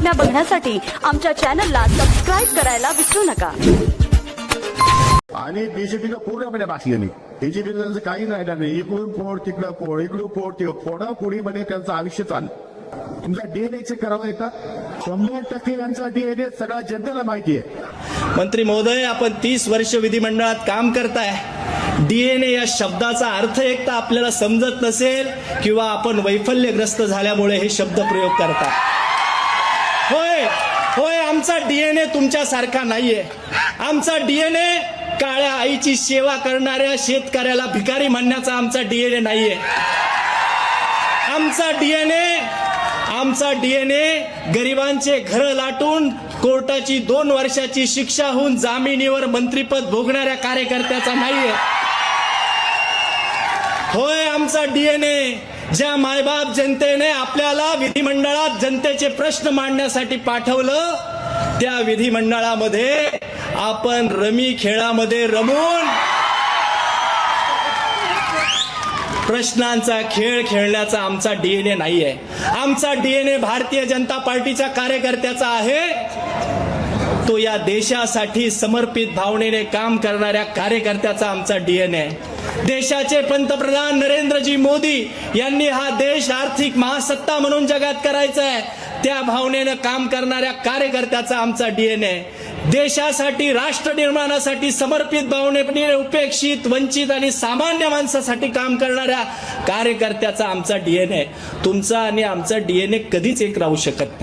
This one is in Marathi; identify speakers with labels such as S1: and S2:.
S1: बातम्या बघण्यासाठी आमच्या चॅनलला सबस्क्राईब करायला विसरू नका.
S2: आणि बीजेपीला पूर्णपणे बाकी नाही बीजेपी त्यांचं काही राहिलं नाही इकडून पोड तिकडं पोड इकडून पोड तिकडं पोडा पोळीमध्ये त्यांचं आयुष्य चाललं. तुमचा डीएनए चेक करावा येतात शंभर टक्के यांचा डीएनए सगळ्या जनतेला माहिती आहे.
S3: मंत्री महोदय आपण तीस वर्ष विधिमंडळात काम करताय. डीएनए या शब्दाचा अर्थ एक तर आपल्याला समजत नसेल किंवा आपण वैफल्यग्रस्त झाल्यामुळे हे शब्द प्रयोग करता होय होय आमचा डीएनए तुमच्यासारखा नाहीये. आमचा डीएनए काळ्या आईची सेवा करणाऱ्या शेतकऱ्याला भिकारी म्हणण्याचा आमचा डीएनए नाहीये. आमचा डीएनए आमचा डीएनए गरिबांचे घर लाटून कोर्टाची दोन वर्षाची शिक्षा होऊन जामिनीवर मंत्रीपद भोगणाऱ्या कार्यकर्त्याचा नाहीये. होय डीएनए ज्या मायबाप जनतेने आपल्याला विधिमंडळात जनतेचे प्रश्न मांडण्यासाठी पाठवलं त्या विधिमंडळामध्ये आपण रमी खेळामध्ये रमून प्रश्नांचा खेळ खेळण्याचा आमचा डीएनए नाहीये. आमचा डीएनए भारतीय जनता पार्टीच्या कार्यकर्त्याचा आहे. तो या देशासाठी समर्पित भावनेने काम करणाऱ्या कार्यकर्त्याचा आमचा डीएनए देशाचे पंतप्रधान नरेंद्रजी मोदी यांनी हा देश आर्थिक महासत्ता म्हणून जगात करायचा आहे त्या भावनेनं काम करणाऱ्या कार्यकर्त्याचा आमचा डीएनए देशासाठी राष्ट्र निर्माणासाठी समर्पित भावनेने उपेक्षित वंचित आणि सामान्य माणसासाठी काम करणाऱ्या कार्यकर्त्याचा आमचा डीएनए तुमचा आणि आमचा डीएनए कधीच एक राहू शकत नाही.